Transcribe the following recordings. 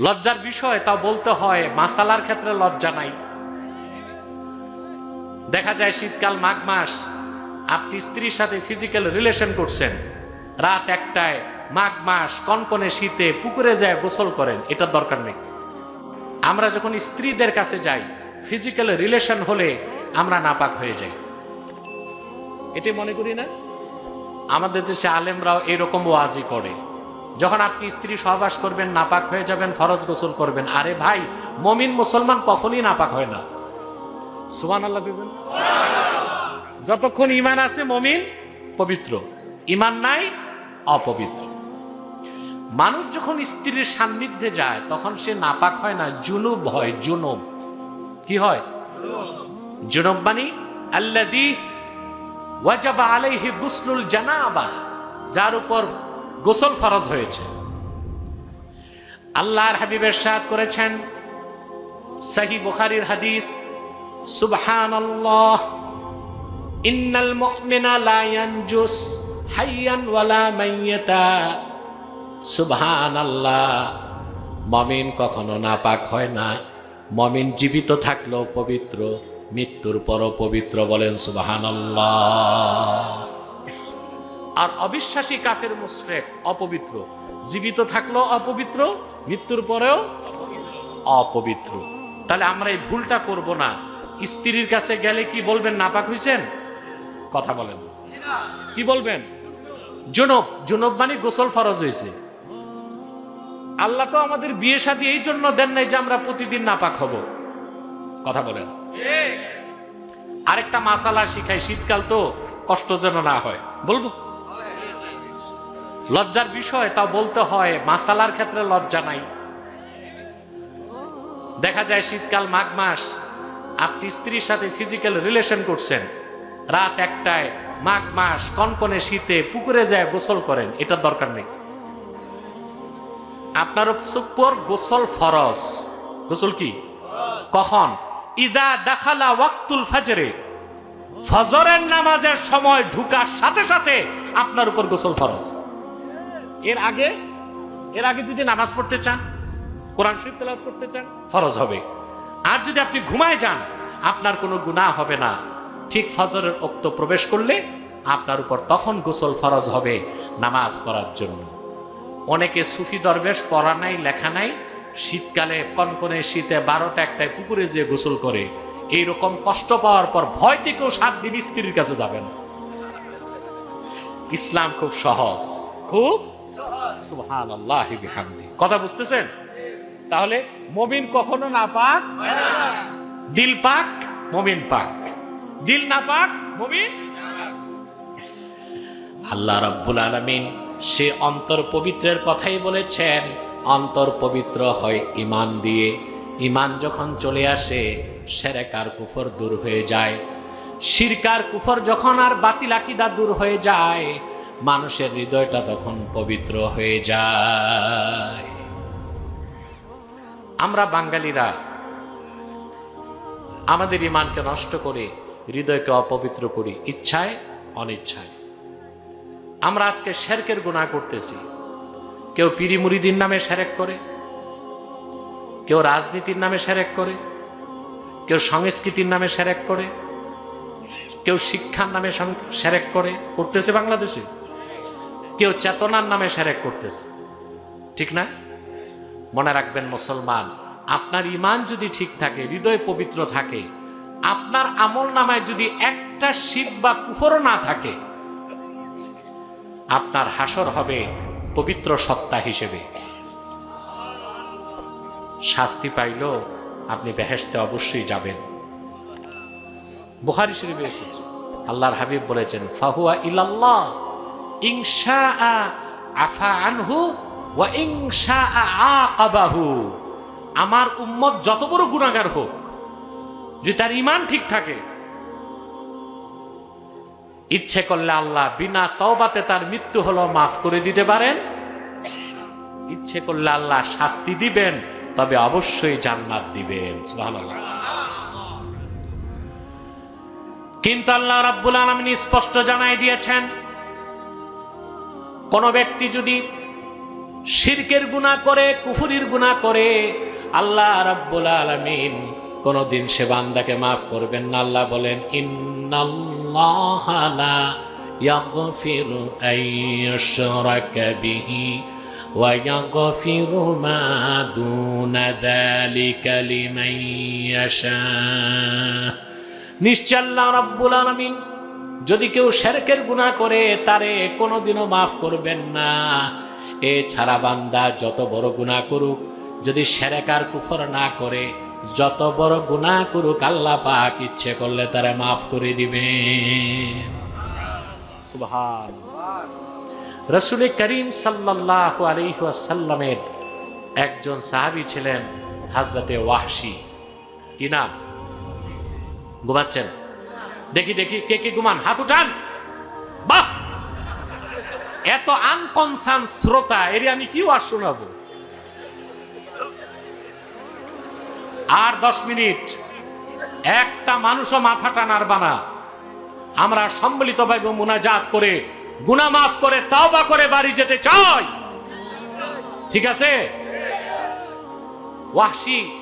লজ্জার বিষয় তা বলতে হয়, মাসালার ক্ষেত্রে লজ্জা নাই। দেখা যায় শীতকাল, মাঘ মাস, আপনি স্ত্রীর সাথে ফিজিক্যাল রিলেশন করছেন। রাত একটায়, মাঘ মাস, কনকনে শীতে পুকুরে যায়, গোসল করেন এটার দরকার নেই। আমরা যখন স্ত্রীদের কাছে যাই ফিজিক্যাল রিলেশন হলে আমরা নাপাক হয়ে যাই। এটি মনে করি না? আমাদের দেশে আলেমরাও এরকম ওয়াজি করে। যখন আপনি স্ত্রী সহবাস করবেন, নাপাক হয়ে যাবেন, ফরজ গোসল করবেন, আরে ভাই, মমিন মুসলমান কখনই নাপাক হয় না। সুবান আল্লাহ যতক্ষণ ইমান আছে, মমিন পবিত্র। ইমান নাই, অপবিত্র। মানুষ যখন স্ত্রীর সান্নিধ্যে যায়, তখন সে নাপাক হয় না, জুনুব হয়, জুনুব। কি হয়? জুনুব মানে আল্লাদি ওয়াজাবা আলাইহি গুসলুল জানাবা, যার উপর গোসল ফরজ হয়েছে। আল্লাহর হাবিবের সাদ করেছেন, সহি বুখারীর হাদিস, সুবহানাল্লাহ, ইন্নাল মুমিনা লা ইয়ানজুস হাইয়ান ওয়ালা মাইয়াতা। সুবহানাল্লাহ, মমিন কখনো নাপাক হয় না। মমিন জীবিত থাকলেও পবিত্র, মৃত্যুর পরও পবিত্র বলেন সুবহানাল্লাহ। আর অবিশ্বাসী কাফের মুশরিক অপবিত্র। জীবিত থাকলেও অপবিত্র মৃত্যুর পরেও অপবিত্র। তাহলে আমরা এই ভুলটা করব না। স্ত্রীর কাছে গেলে কি বলবেন নাপাক হইছেন? কথা বলেন। কি বলবেন? জনব জনব মানে গোসল ফরজ হয়েছে আল্লাহ তো আমাদের বিয়ে শাদী এই জন্য দেন নাই যে আমরা প্রতিদিন নাপাক হব। কথা বলেন। আরেকটা মাসালা শিখাই শীতকাল তো কষ্ট যেন না হয়। বলব লজ্জার বিষয় তা বলতে হয়, মাসালার ক্ষেত্রে লজ্জা নাই। দেখা যায় শীতকাল, মাঘ মাস, আপনি স্ত্রীর সাথে ফিজিক্যাল রিলেশন করছেন। রাত একটায়, মাঘ মাস, কনকনে শীতে পুকুরে যায়, গোসল করেন এটার দরকার নেই। আপনার উপর গোসল ফরজ। গোসল কি? কখন? ইদা দেখালা ওয়াক্তুল ফাজরে। ফজরের নামাজের সময় ঢুকার সাথে সাথে আপনার উপর গোসল ফরজ। এর আগে এর আগে যদি নামাজ পড়তে চান, কোরআন শরীফ তেলাওয়াত করতে চান, ফরজ হবে। আর যদি আপনি ঘুমায় যান, আপনার কোনো গুনাহ হবে না। ঠিক ফজরের অক্ত প্রবেশ করলে আপনার উপর তখন গোসল ফরজ হবে নামাজ পড়ার জন্য। অনেকে সুফি দরবেশ পড়া নাই, লেখা নাই, শীতকালে কনকনে শীতে বারোটা একটায় পুকুরে যে গোসল করে। এইরকম কষ্ট পাওয়ার পর ভয় থেকেও সাত দিন স্ত্রীর কাছে যাবেন। ইসলাম খুব সহজ। খুব কথা বুঝতেছেন? তাহলে মমিন কখনো না পাক দিল পাক, মমিন পাক। দিল না পাক, মমিন? আল্লাহ রাব্বুল আলামিন সে অন্তর পবিত্রের কথাই বলেছেন, অন্তর পবিত্র হয় ইমান দিয়ে। ইমান যখন চলে আসে সেরেকার কুফর দূর হয়ে যায়। শিরকার কুফর যখন আর বাতিল আকিদা দূর হয়ে যায় মানুষের হৃদয়টা তখন পবিত্র হয়ে যায়। আমরা বাঙালিরা আমাদের ইমানকে নষ্ট করে হৃদয়কে অপবিত্র করি, ইচ্ছায়, অনিচ্ছায়। আমরা আজকে শেরকের গুণা করতেছি। কেউ পিরি মুরিদির নামে সেরেক করে, কেউ রাজনীতির নামে সেরেক করে, কেউ সংস্কৃতির নামে সেরেক করে, কেউ শিক্ষার নামে সেরেক করে। করতেছে বাংলাদেশে? কেউ চেতনার নামে সেরেক করতেছে। ঠিক না? মনে রাখবেন মুসলমান, আপনার ইমান যদি ঠিক থাকে, হৃদয় পবিত্র থাকে, আপনার আমল নামায় যদি একটা শিব বা কুফরও না থাকে, আপনার হাসর হবে পবিত্র সত্তা হিসেবে। শাস্তি পাইল, আপনি বেহেশতে অবশ্যই যাবেন। বুহারি শরীফে এসেছে। আল্লাহর হাবিব বলেছেন, ফাহুয়া ইলাল্লাহ। ইনশা আফা আনহু ওয়া ইনশা আকাবাহু। আমার উম্মত যত বড় গুণাগার হোক, যদি তার ইমান ঠিক থাকে, ইচ্ছে করলে আল্লাহ বিনা তওবাতে তার মৃত্যু হলো মাফ করে দিতে পারেন। ইচ্ছে করলে আল্লাহ শাস্তি দিবেন, তবে অবশ্যই জান্নাত দিবেন। কিন্তু আল্লাহ রাব্বুল আলামিন স্পষ্ট জানাই দিয়েছেন কোন ব্যক্তি যদি শিরকের গুনাহ করে, কুফুরির গুনাহ করে, আল্লাহ রাব্বুল আলামিন কোনদিন সে বান্দাকে মাফ করবেন না। আল্লাহ বলেন, ইন্নাল্লাহা লা ইয়াগফিরু আন ইউশরাকা বিহি ওয়া ইয়াগফিরু মা দুনা যালিকা লিমান ইয়াশা. নিশ্চয় আল্লাহ রাব্বুল আলামিন যদি কেউ শেরকের গুনাহ করে, তারে কোনোদিনও মাফ করবেন না। এ ছাড়া বান্দা যত বড় গুনাহ করুক, যদি সেরেকার কুফর না করে, যত বড় গুনাহ করুক, আল্লাহ পাক ইচ্ছে করলে তারা মাফ করে দিবে। রসুল করিম সাল্লাহ আলহাসাল্লামের একজন সাহাবী ছিলেন হাজরতে ওয়াহশি। কি নাম? ঘুমাচ্ছেন? দেখি দেখি, কে কে গুমান হাত উঠান। বাহ! এত আনকনসান শ্রোতা, এর আমি কি আর শোনাবো? আর দশ মিনিট। একটা মানুষও মাথা টানার বানা। আমরা সম্মিলিত ভাবে মুনাজাত করে গুনা মাফ করে, তাওবা করে বাড়ি যেতে চাই। ঠিক আছে? ওয়াহশি।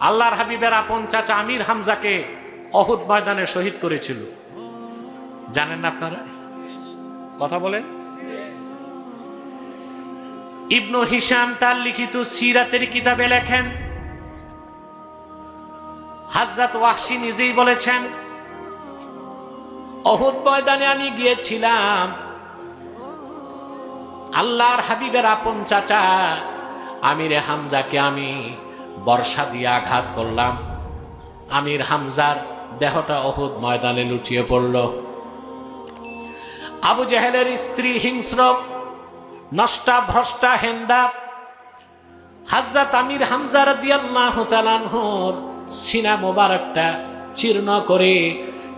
আল্লাহর হাবিবের আপন চাচা আমির হামজাকে অহুদ ময়দানে শহীদ করেছিল। জানেন না আপনারা? কথা বলেন। ইবনু হিসাম তার লিখিত সিরাতের কিতাবে লেখেন, হাজরত ওয়াহশি নিজেই বলেছেন, অহুদ ময়দানে আমি গিয়েছিলাম, আল্লাহর হাবিবের আপন চাচা আমির হামজাকে আমি বর্ষা দিয়ে আঘাত করলাম। আমির হামজার দেহটা অহুদ ময়দানে লুটিয়ে পড়ল। আবু জেহেলের স্ত্রী হিংস্র, নষ্টা ভ্রষ্টা হেন্দা। হাজরত আমির হামজার দিয়াল্লাহ সিনা মোবারকটা চীর্ণ করে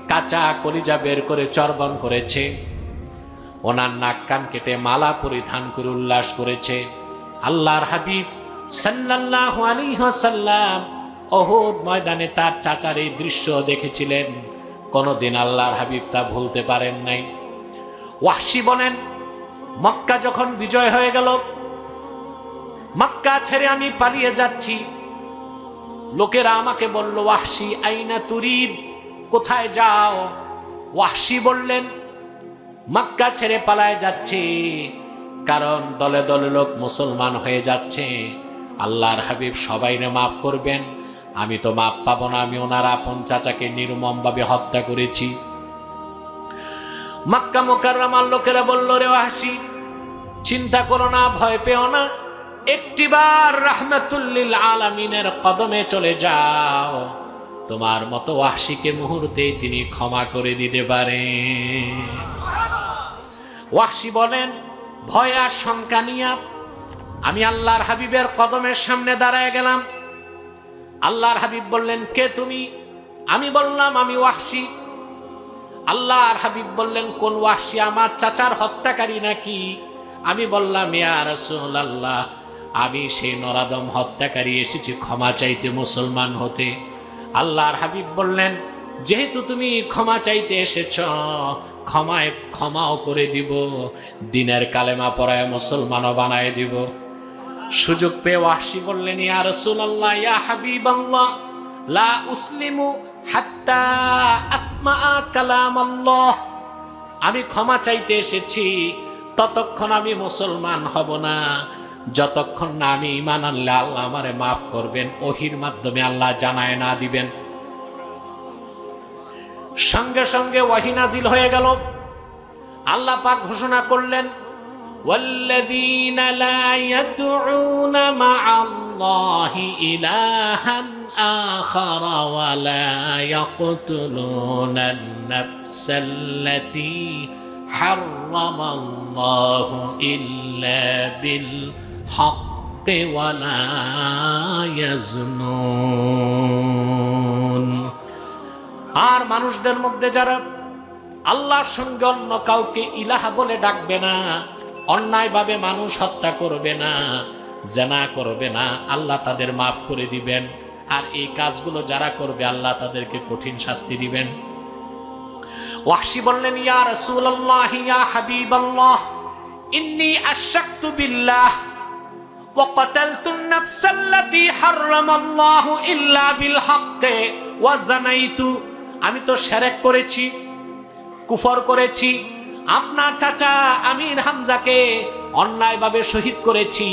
কাঁচা কলিজা বের করে চর্বণ করেছে। ওনার নাক কান কেটে মালা পরিধান করে উল্লাস করেছে। আল্লাহর হাবিব সাল্লাল্লাহু আলাইহি ওয়াসাল্লাম অহুদ ময়দানে তার চাচার এই দৃশ্য দেখেছিলেন। কোনোদিন আল্লাহর হাবিব তা ভুলতে পারেন নাই। ওয়াহশি বলেন, মক্কা যখন বিজয় হয়ে গেল, মক্কা ছেড়ে আমি পালিয়ে যাচ্ছি। লোকেরা আমাকে বলল ওয়াহশি আইনা তুরিদ? কোথায় যাও? ওয়াহশি বললেন, মক্কা ছেড়ে পালায় যাচ্ছে, কারণ দলে দলে লোক মুসলমান হয়ে যাচ্ছে। আল্লাহর হাবিব সবাইরে মাফ করবেন। আমি তো মাপ পাবো না, আমি ওনার আপন চাচাকে নির্মমভাবে হত্যা করেছি। মাক্কা মোকাররামার লোকেরা বলল, রে হাসি চিন্তা করো না, ভয় পেও না। একটিবার রাহমাতুল্লিল আলামিনের কদমে চলে যাও। তোমার মতো ওয়াহশিকে মুহূর্তেই তিনি ক্ষমা করে দিতে পারে। ওয়াহশি বলেন, ভয় আর শঙ্কা নিয়া আমি আল্লাহর হাবিবের কদমের সামনে দাঁড়ায় গেলাম। আল্লাহর হাবিব বললেন, কে তুমি? আমি বললাম, আমি ওয়াহশি। আল্লাহর হাবিব বললেন, কোন ওয়াহশি, আমার চাচার হত্যাকারী নাকি? আমি বললাম, ইয়া রাসূলুল্লাহ, আমি সেই নরাদম হত্যাকারী, এসেছি ক্ষমা চাইতে মুসলমান হতে। আল্লাহর হাবিব বললেন, যেহেতু তুমি ক্ষমা চাইতে এসেছ, ক্ষমায় ক্ষমাও করে দিব, দিনের কালেমা পড়ায় মুসলমানও বানায় দিব। সুযোগ পেয়ে ওয়াসি বললেন, ইয়া রাসূলুল্লাহ, ইয়া হাবিবাল্লাহ, লা উসলিমু হাত্তা আসমা কালাম আল্লাহ আমি ক্ষমা চাইতে এসেছি, ততক্ষণ আমি মুসলমান হব না। যতক্ষণ না আমি ইমান আনলে আল্লাহ আমারে মাফ করবেন, ওহির মাধ্যমে আল্লাহ জানায় না দিবেন। সঙ্গে সঙ্গে ওয়াহি নাজিল হয়ে গেল। আল্লাহ পাক ঘোষণা করলেন والذين لا يدعون مع الله إلها آخر ولا يقتلون النفس التي حرم الله إلا بالحق ولا يزنون আর মানুষদের মধ্যে যারা আল্লাহর সঙ্গে অন্য কাউকে ইলাহা বলে ডাকবে না অন্যায়ভাবে মানুষ হত্যা করবে না জেনা করবে না আল্লাহ তাদের মাফ করে দিবেন আর এই কাজগুলো যারা করবে আল্লাহ তাদেরকে কঠিন শাস্তি দিবেন ওয়াহশি বললেন ইয়া রাসূলুল্লাহ ইয়া হাবিবাল্লাহ ইন্নি আশাক্তু বিল্লাহ وقتلت النفس التي حرم الله إلا بالحق وزنيت আমি তো শিরক করেছি কুফর করেছি আপনার চাচা আমির হামজাকে অন্যায়ভাবে শহীদ করেছি।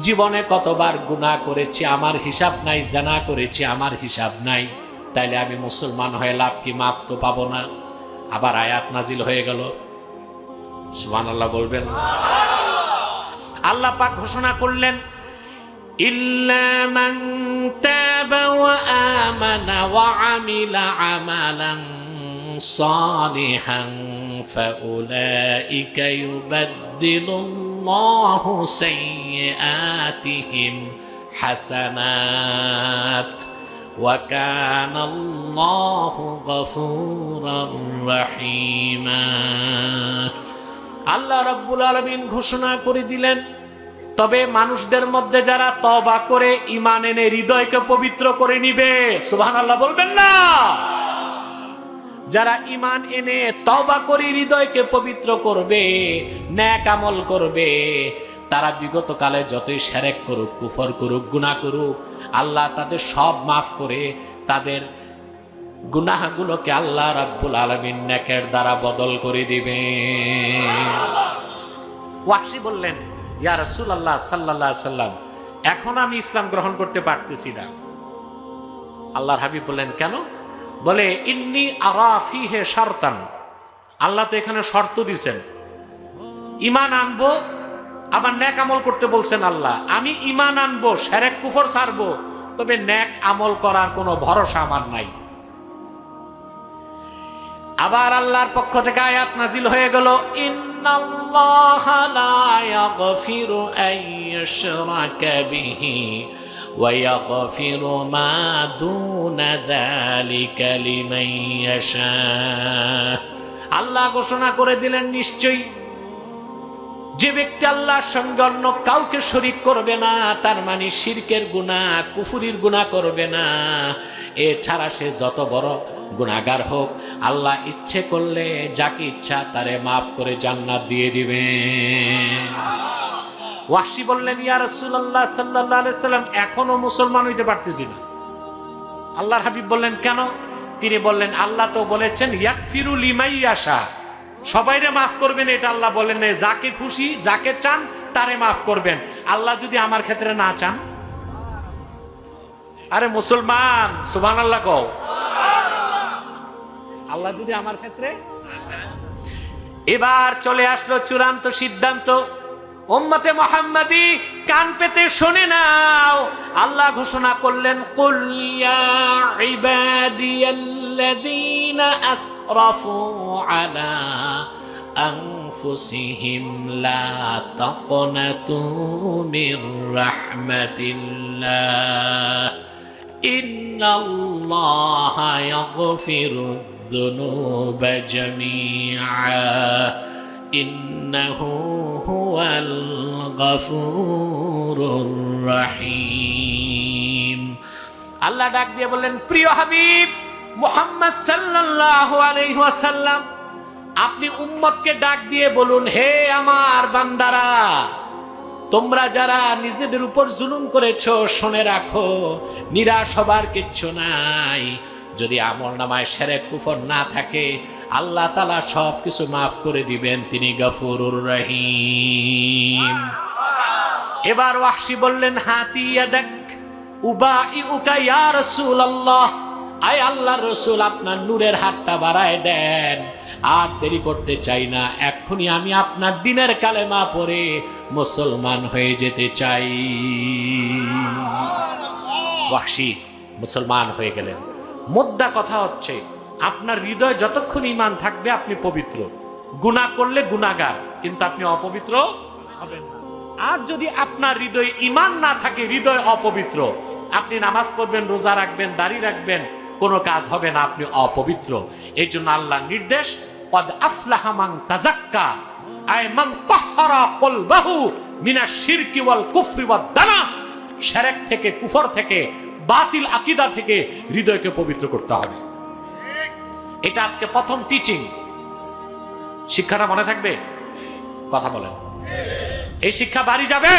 জীবনে কতবার গুনাহ করেছি, আমার হিসাব নাই, জানা করেছি, আমার হিসাব নাই। তাইলে আমি মুসলমান হয়ে লাভ কি, মাফ তো পাবো না। আবার আয়াত নাজিল হয়ে গেল। সুমান আল্লাহ বলবেন। আল্লাহ পাক ঘোষণা করলেন, ইল্লা মান তাবা আমানা ওয়া আমিলা আমালান ফাউলাইকা ইউবাদদিলুল্লাহু সাইয়্যাতিহিম হাসানাত ওয়া কানা আল্লাহু গফুরার রহিমা আল্লাহ রাব্বুল আলামিন ঘোষণা করে দিলেন, তবে মানুষদের মধ্যে যারা তবা করে ইমান এনে হৃদয়কে পবিত্র করে নিবে। সুবহানাল্লাহ বলবেন না। যারা ইমান এনে তবা করে হৃদয়কে পবিত্র করবে, ন্যাক আমল করবে, তারা বিগত কালে যতই সেরেক করুক, কুফর করুক, গুনাহ করুক, আল্লাহ তাদের সব মাফ করে তাদের গুনাহগুলোকে আল্লাহ রাব্বুল আলমিন ন্যাকের দ্বারা বদল করে দিবে। ওয়াসি বললেন, ইয়া রাসূলুল্লাহ সাল্লাল্লাহু আলাইহি সাল্লাম, এখন আমি ইসলাম গ্রহণ করতে পারতেছি না। আল্লাহর হাবিব বললেন, কেন? বলে, ইন্নি আরা ফিহে শারতান। আল্লাহ তো এখানে শর্ত দিছেন। ইমান আনব, আবার ন্যাক আমল করতে বলছেন আল্লাহ। আমি ইমান আনব, সেরেক কুফর ছাড়বো তবে ন্যাক আমল করার কোনো ভরসা আমার নাই। আবার আল্লাহর পক্ষ থেকে আয়াত নাজিল হয়ে গেল, ইন্নাল্লাহা লা ইয়াগফিরু আন বিহি ইয়াগফিরু মা দুনা যালিকা লিমান ইয়াশা আল্লাহ ঘোষণা করে দিলেন নিশ্চয়ই। যে ব্যক্তি আল্লাহর সঙ্গে অন্য কাউকে শরিক করবে না, তার মানে শিরকের গুণা কুফুরির গুণা করবে না। এছাড়া সে যত বড় গুণাগার হোক, আল্লাহ ইচ্ছে করলে যাকে ইচ্ছা তারে মাফ করে জান্নাত দিয়ে দিবে ওয়াসি বললেন, ইয়া রাসূলুল্লাহ সাল্লাল্লাহু আলাইহি সাল্লাম, এখনও মুসলমান হইতে পারতেছি না। আল্লাহর হাবিব বললেন, কেন? তিনি বললেন, আল্লাহ তো বলেছেন, ইয়াকফিরু আশা সবাইরে মাফ করবেন, এটা আল্লাহ বলেন না যাকে খুশি, যাকে চান, তারে মাফ করবেন। আল্লাহ যদি আমার ক্ষেত্রে না চান? আরে মুসলমান সুবহান আল্লাহ কও। আল্লাহ যদি আমার ক্ষেত্রে এবার চলে আসলো চূড়ান্ত সিদ্ধান্ত। উম্মতে মোহাম্মদি, কান পেতে শুনে নাও। আল্লাহ ঘোষণা করলেন কুলিয়া ইবাদিয়াল্লাযীনা আসরাফু আলা আনফুসিহিম, লা তাকনাতু মির রাহমাতিল্লাহ। ইন্নাল্লাহা ইয়াগফিরু দুনুবা জামিআ। ইন্নাহু هو الغفور الرحيم আল্লাহ ডাক দিয়ে বললেন প্রিয় হাবিব মুহাম্মদ সাল্লাল্লাহু আলাইহি ওয়াসাল্লাম আপনি উম্মতকে ডাক দিয়ে বলুন হে আমার বান্দারা তোমরা যারা নিজেদের উপর জুলুম করেছো শুনে রাখো নিরাশ হবার কিচ্ছু নাই যদি আমল নামায় সেরে কুফর না থাকে আল্লাহ তালা সব কিছু মাফ করে দিবেন তিনি গফুরুর রহিম। এবার ওয়াহশি বললেন হাতিয়া দেখ উবা ইউকা ইয়া আল্লাহ আয় আল্লাহ রসুল আপনার নূরের হাতটা বাড়ায় দেন। আর দেরি করতে চাই না এক্ষুনি আমি আপনার দিনের কালেমা পরে মুসলমান হয়ে যেতে চাই। ওয়াহশি মুসলমান হয়ে গেলেন। মোদ্দা কথা হচ্ছে আপনার হৃদয় যতক্ষণ ইমান থাকবে, আপনি পবিত্র। গুনাহ করলে গুনাগার কিন্তু আপনি অপবিত্র হবেন আর যদি আপনার হৃদয়ে ইমান না থাকে, হৃদয় অপবিত্র। আপনি নামাজ পড়বেন, রোজা রাখবেন, দাড়ি রাখবেন, কোনো কাজ হবে না, আপনি অপবিত্র। এই জন্য আল্লাহ নির্দেশ, কদ আফলাহা মান তাজাক্কা থেকে, কুফর থেকে, বাতিল আকিদা থেকে হৃদয়কে পবিত্র করতে হবে। এটা আজকে প্রথম টিচিং শিক্ষাটা মনে থাকবে? কথা বলেন। এই শিক্ষা বাড়ি যাবে?